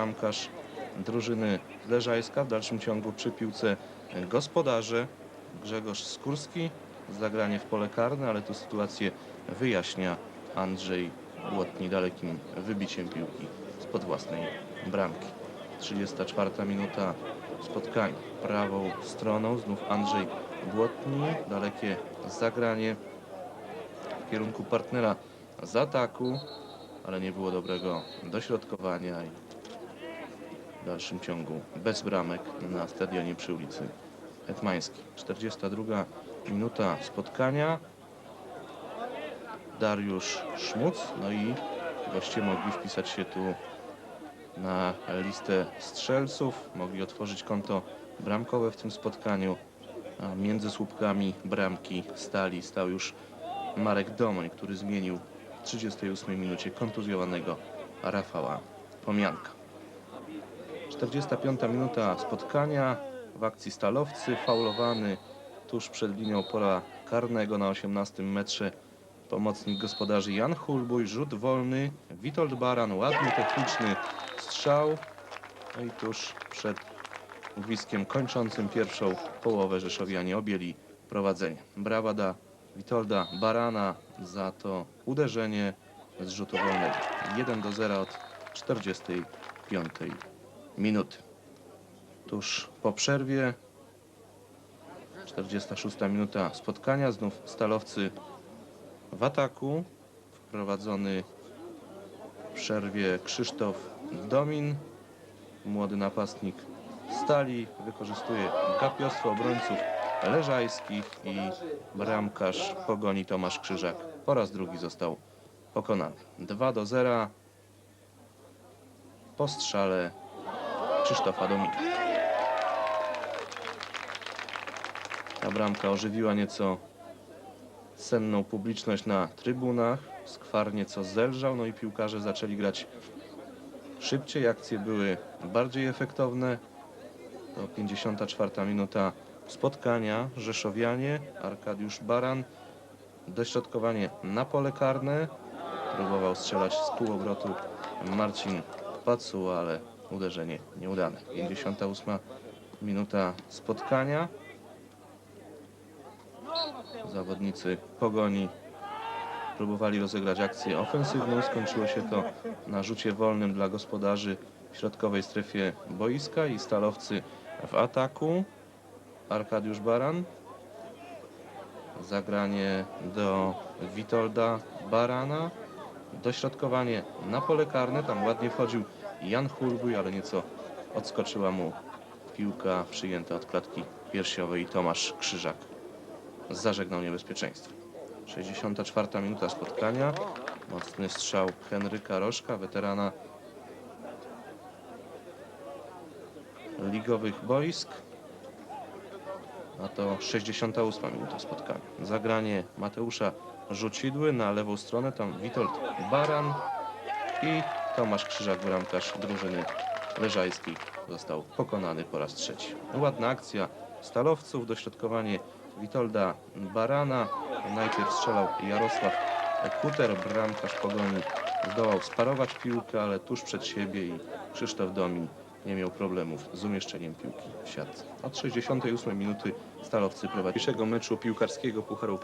bramkarz drużyny Leżajska. W dalszym ciągu przy piłce gospodarze Grzegorz Skórski. Zagranie w pole karne, ale tu sytuację wyjaśnia Andrzej Błotni dalekim wybiciem piłki spod własnej bramki. 34 minuta spotkania. Prawą stroną znów Andrzej Błotni. Dalekie zagranie w kierunku partnera z ataku, ale nie było dobrego dośrodkowania i w dalszym ciągu bez bramek na stadionie przy ulicy Hetmańskiej. 42 minuta spotkania. Dariusz Szmuc, no i goście mogli wpisać się tu na listę strzelców, mogli otworzyć konto bramkowe w tym spotkaniu. A między słupkami bramki stali stał już Marek Domoń, który zmienił w 38 minucie kontuzjowanego Rafała Pomianka. 45 minuta spotkania w akcji Stalowcy, faulowany tuż przed linią pola karnego na 18 metrze pomocnik gospodarzy Jan Hulbuj, rzut wolny, Witold Baran, ładny techniczny strzał no i tuż przed gwizdkiem kończącym pierwszą połowę Rzeszowianie objęli prowadzenie. Brawa dla Witolda Barana za to uderzenie z rzutu wolnego. 1 do 0 od 45 minuty. Tuż po przerwie 46 minuta spotkania. Znów stalowcy w ataku. Wprowadzony w przerwie Krzysztof Domin. Młody napastnik Stali wykorzystuje gapiostwo obrońców leżajskich i bramkarz pogoni Tomasz Krzyżak po raz drugi został pokonany. 2 do 0 po strzale Krzysztofa Domina. Ta bramka ożywiła nieco senną publiczność na trybunach. Skwar nieco zelżał, no i piłkarze zaczęli grać szybciej. Akcje były bardziej efektowne. To 54 minuta spotkania. Rzeszowianie, Arkadiusz Baran. Dośrodkowanie na pole karne. Próbował strzelać z półobrotu Marcin Pacu, ale uderzenie nieudane. 58 minuta spotkania. Zawodnicy Pogoni próbowali rozegrać akcję ofensywną. Skończyło się to na rzucie wolnym dla gospodarzy w środkowej strefie boiska i stalowcy w ataku. Arkadiusz Baran. Zagranie do Witolda Barana. Dośrodkowanie na pole karne. Tam ładnie wchodził Jan Hulbuj, ale nieco odskoczyła mu piłka przyjęta od klatki piersiowej i Tomasz Krzyżak zażegnał niebezpieczeństwo. 64 minuta spotkania. Mocny strzał Henryka Rożka, weterana ligowych boisk. A to 68 minuta spotkania. Zagranie Mateusza Rzucidły na lewą stronę. Tam Witold Baran i Tomasz Krzyżak, bramkarz drużyny leżajskiej, został pokonany po raz trzeci. Ładna akcja stalowców, dośrodkowanie Witolda Barana. Najpierw strzelał Jarosław Kuter, bramkarz Pogoni zdołał sparować piłkę, ale tuż przed siebie i Krzysztof Domin nie miał problemów z umieszczeniem piłki w siatce. Od 68 minuty stalowcy prowadzili pierwszego meczu piłkarskiego Pucharu